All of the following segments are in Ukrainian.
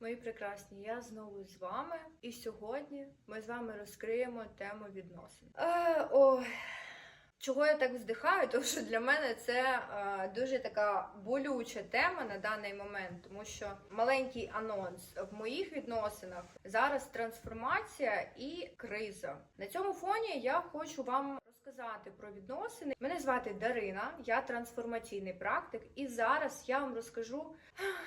Мої прекрасні, я знову з вами, і сьогодні ми з вами розкриємо тему відносин. Е, ой. Чого я так вздихаю? Тому що для мене це е, дуже така болюча тема на даний момент, тому що маленький анонс в моїх відносинах зараз трансформація і криза. На цьому фоні я хочу вам розказати про відносини. Мене звати Дарина, я трансформаційний практик, і зараз я вам розкажу,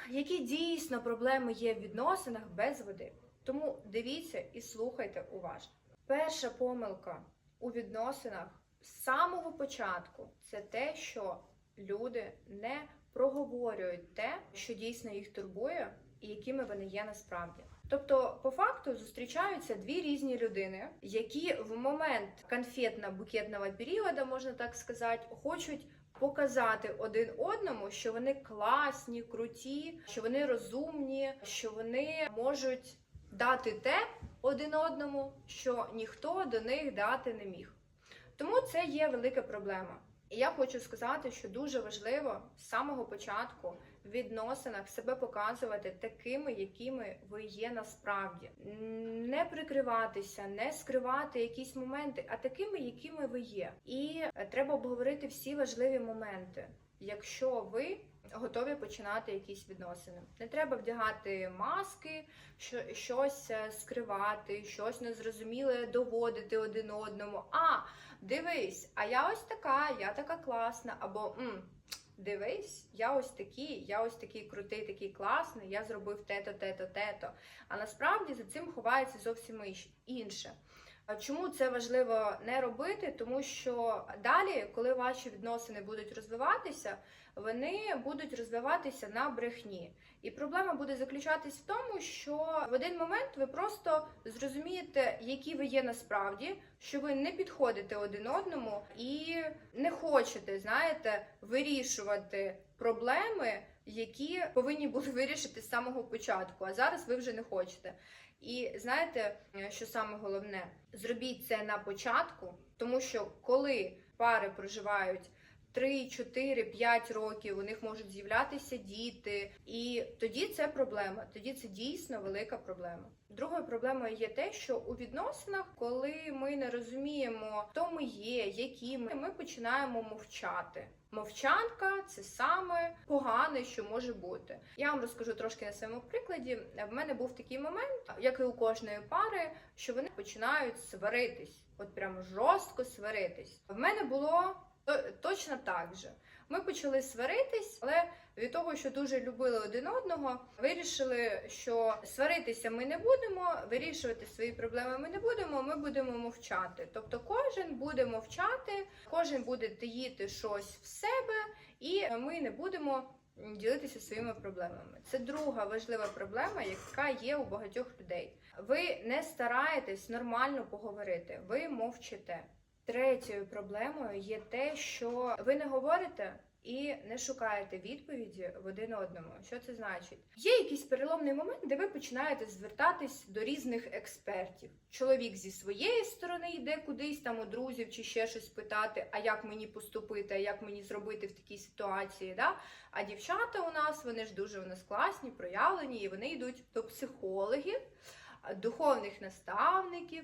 які дійсно проблеми є в відносинах без води. Тому дивіться і слухайте уважно. Перша помилка у відносинах з самого початку це те, що люди не проговорюють те, що дійсно їх турбує, і якими вони є насправді. Тобто, по факту зустрічаються дві різні людини, які в момент конфетно-букетного періоду, можна так сказати, хочуть показати один одному, що вони класні, круті, що вони розумні, що вони можуть дати те один одному, що ніхто до них дати не міг. Тому це є велика проблема. І я хочу сказати, що дуже важливо з самого початку в відносинах себе показувати такими, якими ви є насправді, не прикриватися, не скривати якісь моменти, а такими, якими ви є. І е, треба обговорити всі важливі моменти, якщо ви. Готові починати якісь відносини. Не треба вдягати маски, щось е, скривати, щось незрозуміле доводити один одному. А, дивись, а я ось така, я така класна, або м, дивись, я ось такий, я ось такий крутий, такий класний, я зробив те-то, те-то, те-то. А насправді за цим ховається зовсім інше. Чому це важливо не робити? Тому що далі, коли ваші відносини будуть розвиватися, вони будуть розвиватися на брехні. І проблема буде заключатись в тому, що в один момент ви просто зрозумієте, які ви є насправді, що ви не підходите один одному і не хочете, знаєте, вирішувати проблеми, які повинні були вирішити з самого початку. А зараз ви вже не хочете. І знаєте, що саме головне? Зробіть це на початку, тому що коли пари проживають 3, 4, 5 років, у них можуть з'являтися діти, і тоді це проблема. Тоді це дійсно велика проблема. Другою проблемою є те, що у відносинах, коли ми не розуміємо, хто ми є, які ми, ми починаємо мовчати. Мовчанка це саме погане, що може бути. Я вам розкажу трошки на своєму прикладі. В мене був такий момент, як і у кожної пари, що вони починають сваритись, от прямо жорстко сваритись. В мене було точно так же. Ми почали сваритись, але від того, що дуже любили один одного, вирішили, що сваритися ми не будемо, вирішувати свої проблеми ми не будемо. Ми будемо мовчати. Тобто, кожен буде мовчати, кожен буде таїти щось в себе, і ми не будемо ділитися своїми проблемами. Це друга важлива проблема, яка є у багатьох людей. Ви не стараєтесь нормально поговорити, ви мовчите. Третьою проблемою є те, що ви не говорите і не шукаєте відповіді в один одному. Що це значить? Є якийсь переломний момент, де ви починаєте звертатись до різних експертів. Чоловік зі своєї сторони йде кудись там у друзів чи ще щось питати, а як мені поступити, а як мені зробити в такій ситуації. Да? А дівчата у нас вони ж дуже у нас класні, проявлені, і вони йдуть до психологів, духовних наставників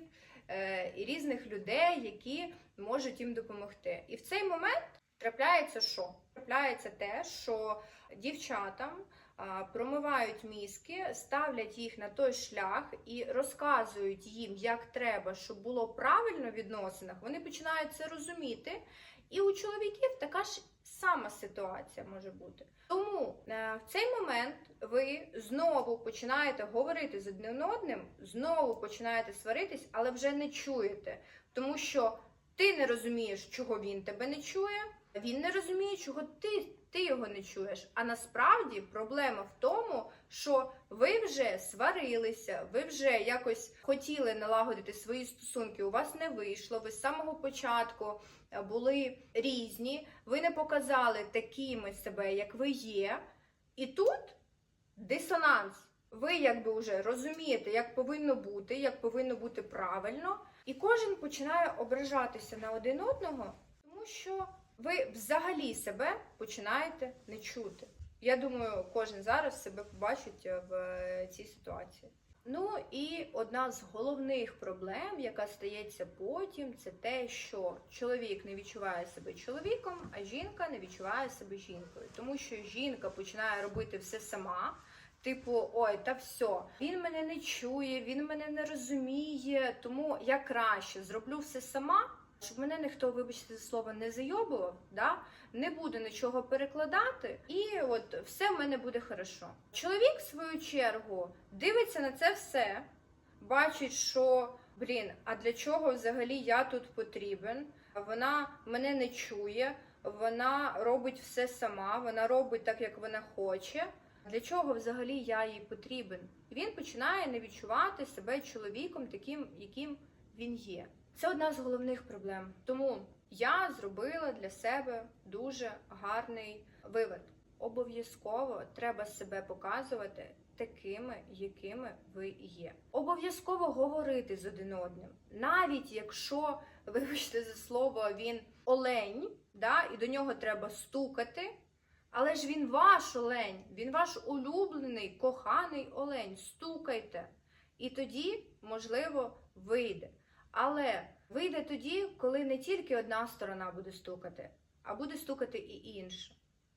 і різних людей, які можуть їм допомогти. І в цей момент трапляється що? Трапляється те, що дівчатам промивають мізки, ставлять їх на той шлях і розказують їм, як треба, щоб було правильно в відносинах. Вони починають це розуміти. І у чоловіків така ж сама ситуація може бути. Тому е, в цей момент ви знову починаєте говорити з одним одним, знову починаєте сваритись, але вже не чуєте, тому що ти не розумієш, чого він тебе не чує. Він не розуміє, чого ти, ти його не чуєш. А насправді проблема в тому, що ви вже сварилися, ви вже якось хотіли налагодити свої стосунки. У вас не вийшло. Ви з самого початку е, були різні, ви не показали такими себе, як ви є. І тут дисонанс. Ви якби вже розумієте, як повинно бути, як повинно бути правильно, і кожен починає ображатися на один одного, тому що ви взагалі себе починаєте не чути. Я думаю, кожен зараз себе побачить е, в е, цій ситуації. Ну і одна з головних проблем, яка стається потім, це те, що чоловік не відчуває себе чоловіком, а жінка не відчуває себе жінкою. Тому що жінка починає робити все сама. Типу, ой, та все, він мене не чує, він мене не розуміє, тому я краще зроблю все сама, щоб мене ніхто, вибачте за слово, не зайобував, да? не буду нічого перекладати, і от все в мене буде хорошо. Чоловік, в свою чергу, дивиться на це все, бачить, що блін, а для чого взагалі я тут потрібен? Вона мене не чує, вона робить все сама, вона робить так, як вона хоче. Для чого взагалі я їй потрібен? І він починає не відчувати себе чоловіком, таким, яким він є. Це одна з головних проблем. Тому я зробила для себе дуже гарний вивод. Обов'язково треба себе показувати такими, якими ви є. Обов'язково говорити з один одним, навіть якщо, вибачте за слово, він олень, да, і до нього треба стукати. Але ж він ваш олень, він ваш улюблений, коханий олень. Стукайте. І тоді, можливо, вийде. Але вийде тоді, коли не тільки одна сторона буде стукати, а буде стукати і інша.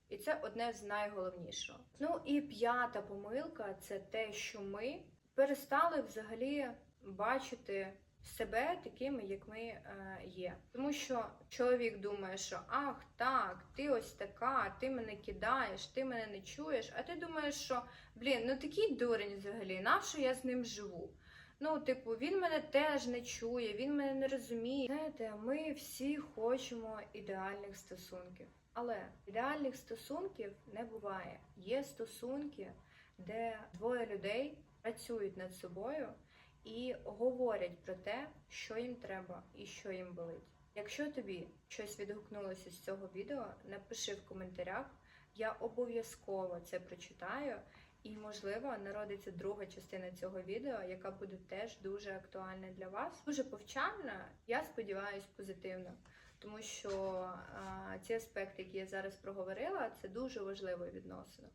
І це одне з найголовнішого. Ну і п'ята помилка це те, що ми перестали взагалі бачити себе такими, як ми е, є. Тому що чоловік думає, що ах, так, ти ось така, ти мене кидаєш, ти мене не чуєш, а ти думаєш, що блін, ну такий дурень взагалі, нащо я з ним живу? Ну, типу, він мене теж не чує, він мене не розуміє. Знаєте, ми всі хочемо ідеальних стосунків. Але ідеальних стосунків не буває. Є стосунки, де двоє людей працюють над собою і говорять про те, що їм треба і що їм болить. Якщо тобі щось відгукнулося з цього відео, напиши в коментарях. Я обов'язково це прочитаю, і, можливо, народиться друга частина цього відео, яка буде теж дуже актуальна для вас. Дуже повчальна, я сподіваюся, позитивно. Тому що а, ці аспекти, які я зараз проговорила, це дуже важливо відносини.